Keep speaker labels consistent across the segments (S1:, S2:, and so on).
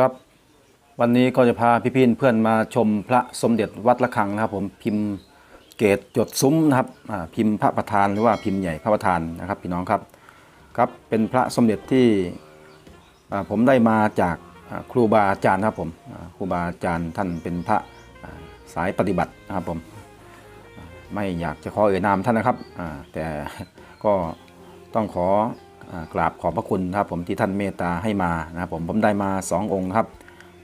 S1: ครับ วันนี้ก็จะพาพี่พี่เพื่อนมาชมพระสมเด็จวัดระฆังนะครับ ผมพิมพ์เกตจดซุ้มนะครับพิมพ์พระประธานหรือว่าพิมพ์ใหญ่พระประธานนะครับพี่น้องครับครับเป็นพระสมเด็จที่ผมได้มาจากครูบาอาจารย์ครับผมครูบาอาจารย์ท่านเป็นพระสายปฏิบัตินะครับผมไม่อยากจะขอเอ่ยนามท่านนะครับแต่ก็ต้องขอ กราบขอบพระคุณครับผมที่ท่านเมตตาให้มานะครับผมผมได้มา 2 องค์ครับ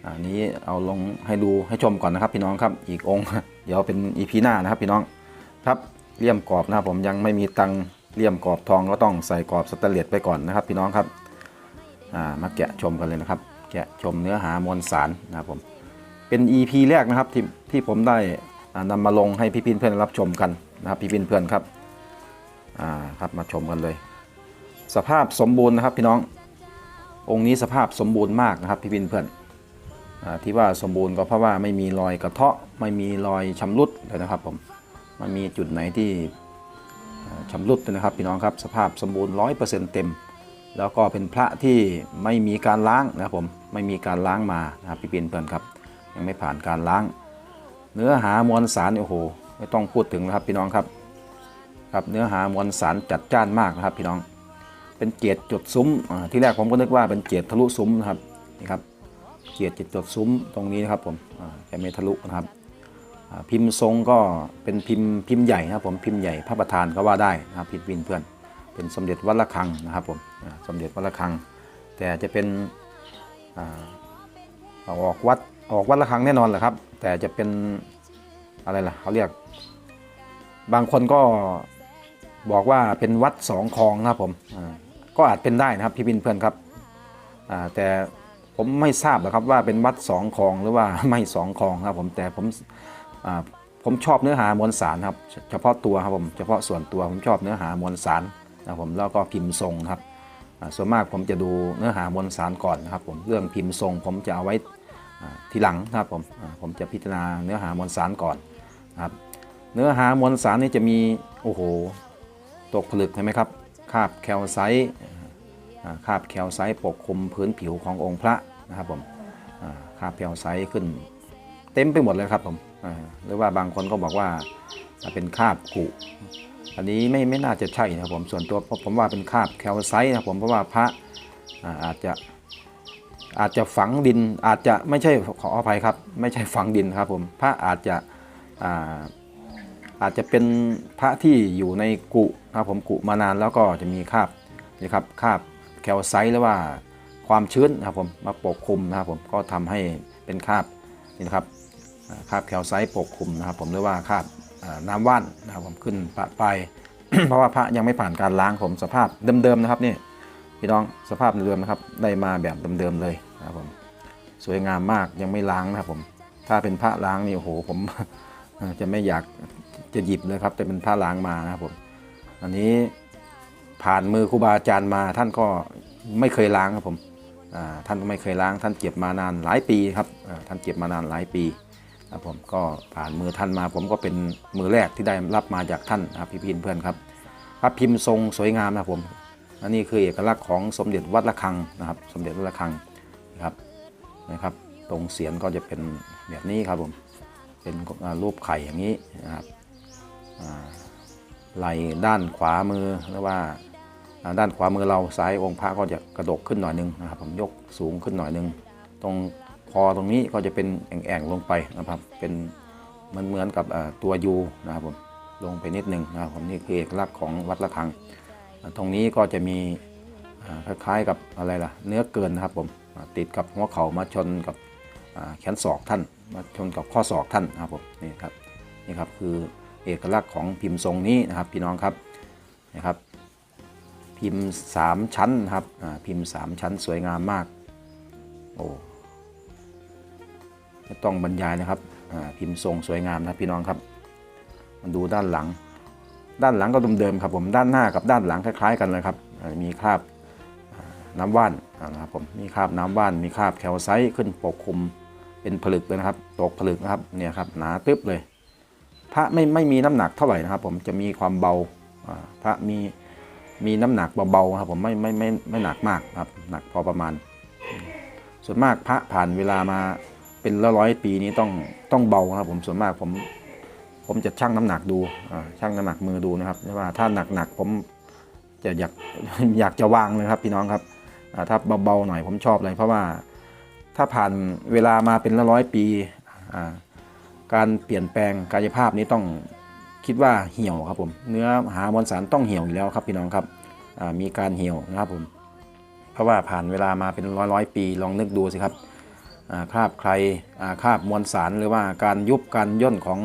S1: อันนี้เอาลงให้ดูให้ชมก่อนนะครับ พี่น้องครับอีกองค์ เดี๋ยวเป็นอีพีหน้านะครับพี่น้องครับเลี่ยมกรอบนะครับผมยังไม่มีตังเลี่ยมกรอบทองก็ต้องใส่กรอบสแตนเลสไปก่อนนะครับ พี่น้องครับมาแกะชมกันเลยนะครับ แกะชมเนื้อหามวลสารนะครับผมเป็น EP แรกนะครับที่ที่ผมได้อ่านำมาลงให้พี่พินเพื่อนรับชมกันนะครับพี่พินเพื่อนครับอ่าครับมาชมกันเลย สภาพสมบูรณ์นะครับพี่น้อง องค์นี้สภาพสมบูรณ์มากนะครับพี่พินเพื่อนอที่ว่าสมบูรณ์ก็เพราะว่าไม่มีรอยกระเทาะ ไม่มีรอยชำรุดเลยนะครับผมมันมีจุดไหนที่อ่าชำรุดนะครับพี่น้องครับสภาพสมบูรณ์ร้อยเปอร์เซ็นต์เต็ม แล้วก็เป็นพระที่ไม่มีการล้างนะครับผมไม่มีการล้างมานะครับพี่พินเพื่อนครับยังไม่ผ่านการล้าง เนื้อหามวลสารโอ้โหไม่ต้องพูดถึงนะครับพี่น้องครับครับเนื้อหามวลสารจัดจ้านมากนะครับพี่น้อง เป็นเกียรติจุดซุ้มที่แรกผมก็นึกว่าเป็นเกียรติทะลุซุ้มนะครับนี่ครับเกียรติจุดซุ้มตรงนี้นะครับผมจะไม่ทะลุนะครับพิมพ์ทรงก็เป็นพิมพ์พิมพ์ใหญ่นะครับผมพิมพ์ใหญ่พระประธานก็ว่าได้นะครับพิพินเพื่อน เป็นสมเด็จวัดระฆังนะครับผมสมเด็จวัดระฆัง แต่จะเป็นออกวัดออกวัดระฆังแน่นอนแหละครับ แต่จะเป็นอะไรล่ะเขาเรียก บางคนก็บอกว่าเป็นวัดสองคลองนะครับผม ก็อาจเป็นได้นะครับพี่พินเพื่อนครับแต่ผมไม่ทราบหรอกครับว่าเป็นวัดสองคลองหรือว่าไม่สองคลองครับผมแต่ผมผมชอบเนื้อหามวลสารครับเฉพาะตัวครับผมเฉพาะส่วนตัวผมชอบเนื้อหามวลสารนะครับผมแล้วก็พิมพ์ทรงครับส่วนมากผมจะดูเนื้อหามวลสารก่อนนะครับผมเรื่องพิมพ์ทรง ผมจะเอาไว้ทีหลังนะครับผมผมจะพิจารณาเนื้อหามวลสารก่อนนะครับเนื้อหามวลสารนี่จะมีโอ้โหตกผลึกเห็นไหมครับ คาบแคลไซต์คาบแคลไซต์ปกคลุมพื้นผิวขององค์พระนะครับผมคาบแคลไซต์ขึ้น เต็มไปหมดเลยครับผมหรือว่าบางคนก็บอกว่าเป็นคาบกุอันนี้ไม่ไม่น่าจะใช่นะครับผมส่วนตัวผมว่าเป็นคาบแคลไซต์นะครับผมเพราะว่าพระอาอาจจะอาจจะฝังดินอาจจะไม่ใช่ขออภัยครับ ไม่ใช่ฝังดินครับผมพระอาจจะอ่า อาจจะเป็นพระที่อยู่ในกุนะครับผมกุมานานแล้วก็จะมีคราบนะครับคราบแคลไซต์หรือว่าความชื้นนะครับผมมาปกคลุมนะครับผมก็ทำให้เป็นคราบนี่นะครับคราบแคลไซต์ปกคลุมนะครับผมหรือว่าคราบน้ำว่านนะครับผมขึ้นปะไป เพราะว่าพระยังไม่ผ่านการล้างผมสภาพเดิมๆนะครับนี่พี่น้องสภาพเดิมนะครับได้มาแบบเดิมๆเลยนะครับผมสวยงามมากยังไม่ล้างนะครับผมถ้าเป็นพระล้างนี่โอ้โหผมจะไม่อยาก จะหยิบเลยครับ แต่เป็นผ้าล้างมานะครับผมอันนี้ผ่านมือครูบาอาจารย์มาท่านก็ไม่เคยล้างครับผมท่านก็ไม่เคยล้าง ท่านเก็บมานานหลายปีครับท่านเก็บมานานหลายปีครับผมก็ผ่านมือท่านมา ผมก็เป็นมือแรกที่ได้รับมาจากท่านนะครับพี่พินเพื่อนครับพระพิมพ์ทรงสวยงามนะครับผมอันนี้คือเอกลักษณ์ของสมเด็จวัดระฆังนะครับ สมเด็จวัดระฆังนะครับนะครับ ตรงเสียนก็จะเป็นแบบนี้ครับผมเป็นรูปไข่อย่างนี้นะครับ ไหลด้านขวามือหรือว่าด้านขวามือเราซ้ายองค์พระก็จะกระดกขึ้นหน่อยนึงนะครับ ผมยกสูงขึ้นหน่อยนึง ตรงคอตรงนี้ก็จะเป็นแอ่งๆลงไปนะครับ เป็นมือนเหมือนกับตัวยูนะครับผมลงไปนิดนึงนะครับผมนี่คือเอกลักษณ์ของวัดระฆัง ตรงนี้ก็จะมีคล้ายๆกับอะไรล่ะ เนื้อเกินนะครับผมติดกับหัวเข่ามาชนกับแขนศอกท่าน มาชนกับข้อศอกท่านนะครับผมนี่ครับนี่ครับคือ เอกลักษณ์ของพิมพ์ทรงนี้นะครับพี่น้องครับนะครับ พิมพ์ 3 ชั้นนะครับพิมพ์ 3 ชั้นสวยงามมากโอ้ไม่ต้องบรรยายนะครับพิมพ์ทรงสวยงามนะพี่น้องครับมาดูด้านหลัง ด้านหลังก็เดิมๆครับผมด้านหน้ากับด้านหลังคล้ายๆ กันเลยครับมีคราบน้ำว่านนะครับผมมีคราบน้ำว่านมีคราบแคลไซต์ขึ้นปกคลุมเป็นผลึกเลยนะครับ ตกผลึกนะครับเนี่ยครับหนาตึ๊บเลย พระไม่ไม่มีน้ำหนักเท่าไหร่นะครับ ผมจะมีความเบาพระมีมีน้ำหนักเบาๆครับผมไม่ไม่ไม่ไม่หนักมากครับหนักพอประมาณ ส่วนมากพระผ่านเวลามาเป็นร้อยร้อยๆปีนี้ต้องต้องเบาครับผมส่วนมากผมผมจะชั่งน้ำหนักดูชั่งน้ำหนักมือดูนะครับว่าถ้าหนักๆผมจะอยากอยากจะวางเลยครับพี่น้องครับถ้าเบาๆหน่อยผมชอบเลยเพราะว่าถ้าผ่านเวลามาเป็นร้อยๆปีอ่า การเปลี่ยนแปลงกายภาพนี้ต้องคิดว่าเหี่ยวครับผม เนื้อหามวลสารต้องเหี่ยวอยู่แล้วครับพี่น้องครับมีการเหี่ยวนะครับผม เพราะว่าผ่านเวลามาเป็นร้อยๆปีลองนึกดูสิครับคราบใครคราบมวลสารหรือว่าการยุบการย่นของ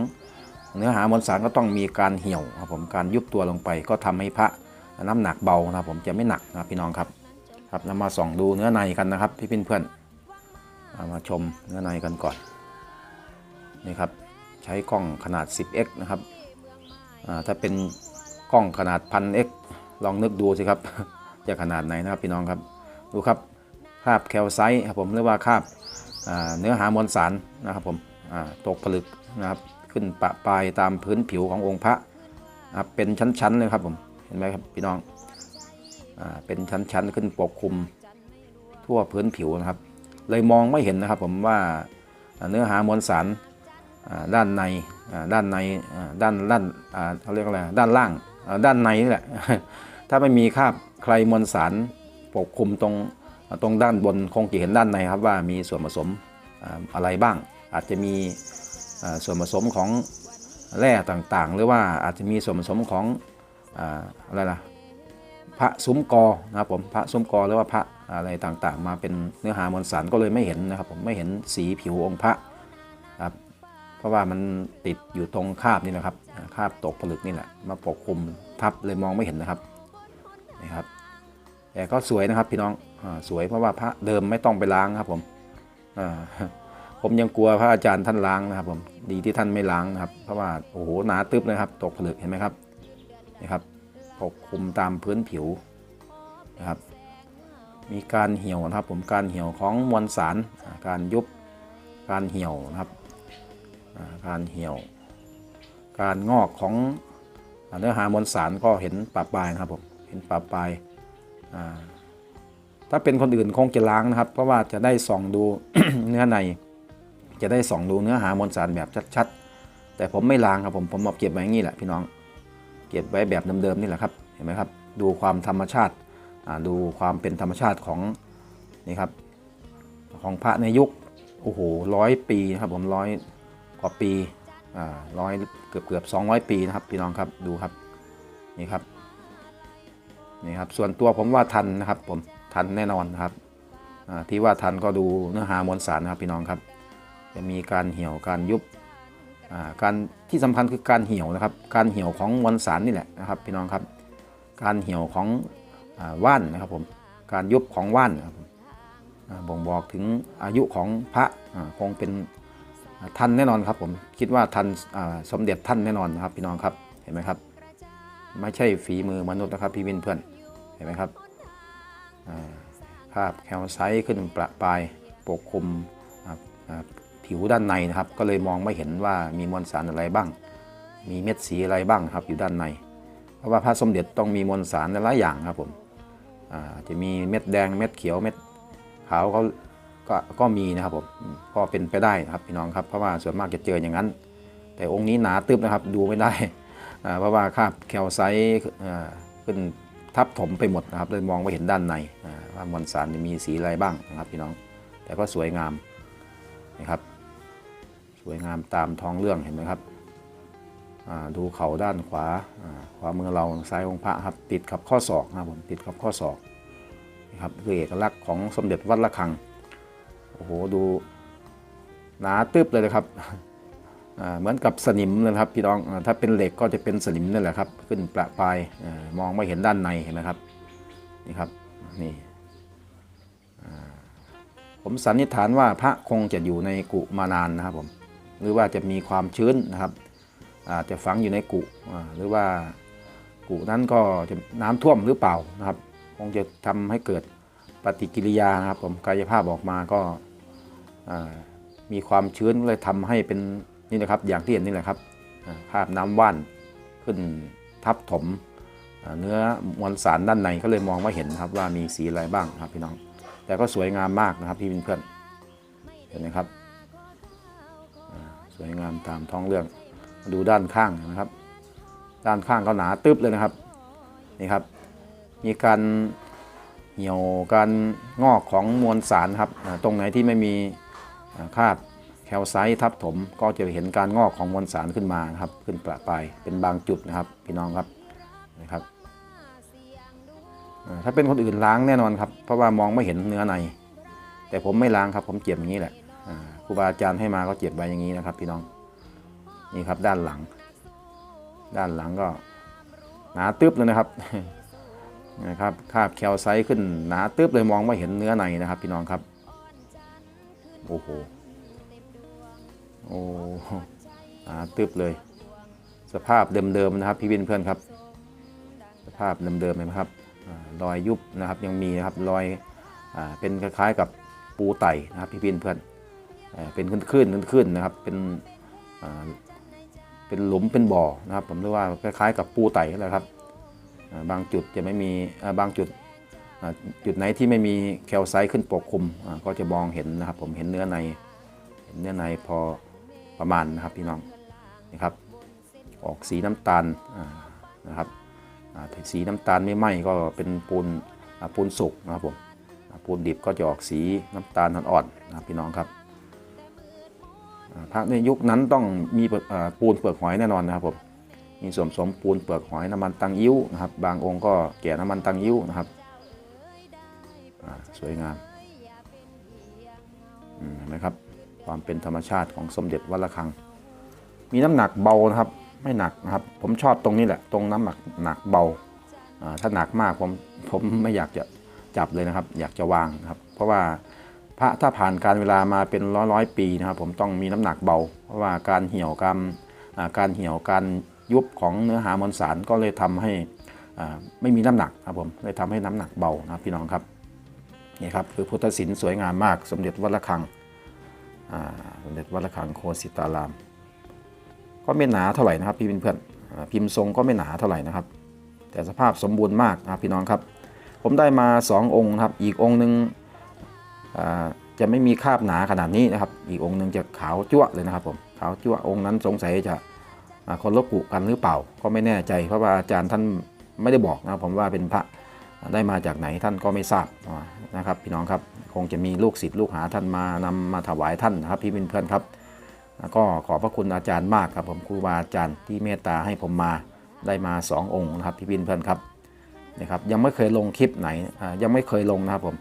S1: เนื้อหามวลสารก็ต้องมีการเหี่ยวครับผมการยุบตัวลงไปก็ทำให้พระน้ำหนักเบานะครับผมจะไม่หนักนะพี่น้องครับครับนำมาส่องดูเนื้อในกันนะครับพี่เพื่อนๆเอามาชมเนื้อในกันก่อน นี่ครับใช้กล้องขนาด 10x นะครับถ้าเป็นกล้องขนาด 1000x ลองนึกดูสิครับจะขนาดไหนนะครับพี่น้องครับดูครับคราบแคลไซต์ครับผมหรือว่าคราบเนื้อหามวลสารนะครับผมตกผลึกนะครับขึ้นปะปลายตามพื้นผิวขององค์พระนะครับเป็นชั้นๆเลยครับผมเห็นไหมครับพี่น้องอเป็นชั้นๆขึ้นปกคลุมทั่วพื้นผิวนะครับ เลยมองไม่เห็นนะครับผมว่าเนื้อหามวลสาร ด้านในด้านในด้านด้านเขาเรียกอะไรด้านล่างด้านในนี่แหละถ้าไม่มีคราบใครมวลสารปกคลุมตรงตรงด้านบนคงจะเห็นด้านในครับว่ามีส่วนผสมอะไรบ้าง อาจจะมีส่วนผสมของแร่ต่างๆ หรือว่าอาจจะมีส่วนผสมของอะไรล่ะพระซุ้มกอนะครับผมพระซุ้มกอหรือว่าพระอะไรต่างๆ มาเป็นเนื้อหามวลสารก็เลยไม่เห็นนะครับผมไม่เห็นสีผิวองค์พระ เพราะว่ามันติดอยู่ตรงคาบนี่นะครับคาบตกผลึกนี่แหละมาปกคลุมทับเลยมองไม่เห็นนะครับนี่ครับ แต่ก็สวยนะครับพี่น้องอสวยเพราะว่าพระเดิมไม่ต้องไปล้างครับผมผมยังกลัวพระอาจารย์ท่านล้างนะครับ ผมดีที่ท่านไม่ล้างนะครับ เพราะว่าโอ้โหหนาตึบเลยครับ ตกผลึกเห็นไหมครับนี่ครับปกคลุมตามพื้นผิวนะครับมีการเหี่ยวนะครับผมการเหี่ยวของมวลสารการยุบการเหี่ยวนะครับ การเหี่ยว การงอกของเนื้อหามวลสารก็เห็นปะปลายนะครับผมเห็นปะปลายถ้าเป็นคนอื่นคงจะล้างนะครับ เพราะว่าจะได้ส่องดูเนื้อใน จะได้ส่องดูเนื้อหามวลสารแบบชัดๆ แต่ผมไม่ล้างครับผมผมเอาเก็บไว้อย่างนี้แหละพี่น้อง เก็บไว้แบบเดิมๆนี่แหละครับเห็นไหมครับ ดูความธรรมชาติดูความเป็นธรรมชาติของนี่ครับของพระในยุคโอ้โหร้อยปีนะครับผมร้อย กว่าปีอ่าร้อยเกือบเกือบสองร้อยปีนะครับพี่น้องครับดูครับนี่ครับนี่ครับส่วนตัวผมว่าทันนะครับผมทันแน่นอนนะครับอ่าที่ว่าทันก็ดูเนื้อหามวลสารนะครับพี่น้องครับ จะมีการเหี่ยวการยุบอ่าการที่สำคัญคือการเหี่ยวนะครับ การเหี่ยวของมวลสารนี่แหละนะครับพี่น้องครับ การเหี่ยวของอาว่านนะครับผมการยุบของว่านนะครับผมอ่าบ่งบอกถึงอายุของพระคงเป็น ทันแน่นอนครับผมคิดว่าทันอ่าสมเด็จท่านแน่นอนนะครับ พี่น้องครับเห็นไหมครับ ไม่ใช่ฝีมือมนุษย์นะครับพี่วินเพื่อนเห็นไหมครับภาพแคลไซต์ขึ้นประปายปกคลุมผิวด้านในนะครับ ก็เลยมองไม่เห็นว่ามีมวลสารอะไรบ้าง มีเม็ดสีอะไรบ้างครับอยู่ด้านใน เพราะว่าพระสมเด็จต้องมีมวลสารหลายอย่างครับผมอ่าจะมีเม็ดแดงเม็ดเขียวเม็ดขาวเขา ก็ก็มีนะครับผมก็เป็นไปได้นะครับพี่น้องครับเพราะว่าส่วนมากจะเจออย่างนั้น แต่องค์นี้หนาตึบนะครับดูไม่ได้อ่าเพราะว่าคาบแคลไซต์อ่าขึ้นทับถมไปหมดนะครับเลยมองไม่เห็นด้านในอ่าว่ามวลสารจะมีสีอะไรบ้างนะครับพี่น้อง แต่ก็สวยงามนะครับ สวยงามตามท้องเรื่องเห็นไหมครับอ่าดูเข่าด้านขวาอ่าขวามือเราซ้ายองค์พระครับติดกับข้อศอกนะครับผมติดกับข้อศอกนะครับคือเอกลักษณ์ของสมเด็จวัดระฆัง โอ้โหดูหนาตึบเลยนะครับเหมือนกับสนิมเลยนะครับพี่น้องถ้าเป็นเหล็กก็จะเป็นสนิมนั่นแหละครับ ขึ้นประปายอมองไม่เห็นด้านในเห็นไหมครับนี่ครับนี่ผมสันนิษฐานว่าพระคงจะอยู่ในกุมานานนะครับผมหรือว่าจะมีความชื้นนะครับอาจจะฝังอยู่ในกุหรือว่ากุนั้นก็จะน้ำท่วมหรือเปล่านะครับ คงจะทำให้เกิดปฏิกิริยานะครับผมกายภาพออกมาก็ มีความชื้นเลยทำให้เป็นนี่นะครับอย่างที่เห็นนี่แหละครับภาพน้ำว่านขึ้นทับถมเนื้อมวลสารด้านในก็เลยมองไม่เห็นครับว่ามีสีอะไรบ้างครับพี่น้อง แต่ก็สวยงามมากนะครับพี่เพื่อนเห็นไหมครับสวยงามตามท้องเรื่องมาดูด้านข้างนะครับ ด้านข้างก็หนาตึ๊บเลยนะครับนี่ครับ มีการเหี่ยวการงอกของมวลสารครับตรงไหนที่ไม่มี คาบแคลไซต์ทับถมก็จะเห็นการงอกของมวลสารขึ้นมานครับขึ้นประปรายเป็นบางจุดนะครับพี่น้องครับนะครับถ้าเป็นคนอื่นล้างแน่นอนครับ เพราะว่ามองไม่เห็นเนื้อใน แต่ผมไม่ล้างครับ ผมเจ็บอย่างนี้แหละครูบาอาจารย์ให้มาก็เจ็บไว้อย่างนี้นะครับ พี่น้องนี่ครับด้านหลัง ด้านหลังก็หนาตึ๊บเลยนะครับนะครับคาบแคลไซต์ขึ้นหนาตึ๊บเลยมองไม่เห็นเนื้อในนะครับ พี่น้องครับ โอ้โห โอ้หาตึบเลย สภาพเดิมๆนะครับ พี่วินเพื่อนครับ สภาพเดิมๆเห็นไหมครับรอยยุบนะครับยังมีนะครับรอยอเป็นคล้ายๆกับปูไต่นะครับพี่วินเพื่อนอ่าเป็นขึ้นๆขึ้นๆนะครับเป็นเป็นหลุมเป็นบ่อนะครับ ผมเรียกว่าคล้ายๆกับปูไต่แหละครับบางจุดจะไม่มีบางจุด จุดไหนที่ไม่มีแคลไซต์ขึ้นปกคลุมก็จะมองเห็นนะครับผมเห็นเนื้อในเห็นเนื้อในพอประมาณนะครับพี่น้องนี่ครับ ออกสีน้ำตาลนะครับสีน้ำตาลไม่ไหม้ก็เป็นปูนปูนสุกนะครับผมปูนดิบก็จะออกสีน้ำตาลอ่อนๆนะครับพี่น้องครับพระในยุคนั้นต้องมีปูนเปลือกหอยแน่นอนนะครับผมมีส่วนผสมปูนเปลือกหอยน้ำมันตังยิ้วนะครับบางองค์ก็แก่น้ำมันตังยิ้วนะครับ สวยงามเห็นไหมครับ ความเป็นธรรมชาติของสมเด็จวัดระฆัง มีน้ำหนักเบานะครับ ไม่หนักนะครับ ผมชอบตรงนี้แหละ ตรงน้ำหนักหนักเบา ถ้าหนักมากผมผมไม่อยากจะจับเลยนะครับ อยากจะวางครับ เพราะว่าพระถ้าผ่านการเวลามาเป็นร้อยร้อยปีนะครับ ผมต้องมีน้ำหนักเบา เพราะว่าการเหี่ยวการการเหี่ยวการยุบของเนื้อหามวลสารก็เลยทำให้ไม่มีน้ำหนักครับผมเลยทำให้น้ำหนักเบานะพี่น้องครับ นี่ครับคือพุทธศิลป์สวยงามมาก สมเด็จวัดระฆังสมเด็จวัดระฆังโคสิตาราม ก็ไม่หนาเท่าไหร่นะครับพี่เพื่อนพิมพ์ทรงก็ไม่หนาเท่าไหร่นะครับ แต่สภาพสมบูรณ์มากนะครับพี่น้องครับ ผมได้มา 2 องค์นะครับ อีกองค์หนึ่งจะไม่มีคาบหนาขนาดนี้นะครับ อีกองค์หนึ่งจะขาวจั่วเลยนะครับผมขาวจั่วองค์นั้นสงสัยจะคนลบกุกันหรือเปล่า ก็ไม่แน่ใจเพราะว่าอาจารย์ท่านไม่ได้บอกนะผมว่าเป็นพระ ได้มาจากไหนท่านก็ไม่ทราบนะครับพี่น้องครับคงจะมีลูกศิษย์ลูกหาท่านมานำมาถวายท่านนะครับพี่เพื่อนครับก็ขอบพระคุณอาจารย์มากครับผมครูบาอาจารย์ที่เมตตาให้ผมมาได้มา 2 องค์นะครับพี่พินเพื่อนครับนะครับยังไม่เคยลงคลิปไหนยังไม่เคยลงนะครับผม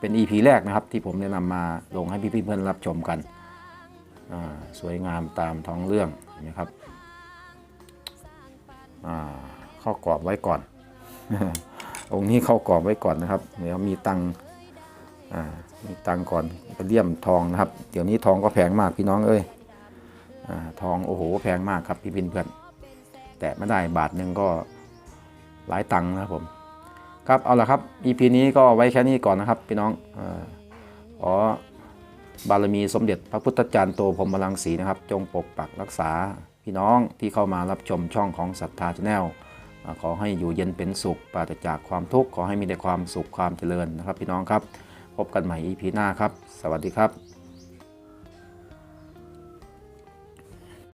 S1: เป็น EP แรกนะครับที่ผมแนะนำมาลงให้พี่พี่เพื่อนรับชมกันสวยงามตามท้องเรื่องนะครับข้ากรอบไว้ก่อน องค์นี้เข้ากรอบไว้ก่อนนะครับ เดี๋ยวมีตังค์อ่ามีตังค์ก่อนไปเลี่ยมทองนะครับ เดี๋ยวนี้ทองก็แพงมากพี่น้องเอ้ยอาทองโอ้โหแพงมากครับพี่พินเพื่อนแต่ไม่ได้บาทหนึ่งก็หลายตังค์นะครับผมครับเอาละครับ EP นี้ก็ไว้แค่นี้ก่อนนะครับพี่น้องออขอบารมีสมเด็จพระพุทธจารย์โตพรมลังสีนะครับ จงปกปักรักษาพี่น้องที่เข้ามารับชมช่องของศรัทธาชาแนล ขอให้อยู่เย็นเป็นสุขปราศจากความทุกข์ขอให้มีแต่ความสุขความเจริญนะครับ พี่น้องครับ พบกันใหม่ EP หน้าครับ สวัสดีครับ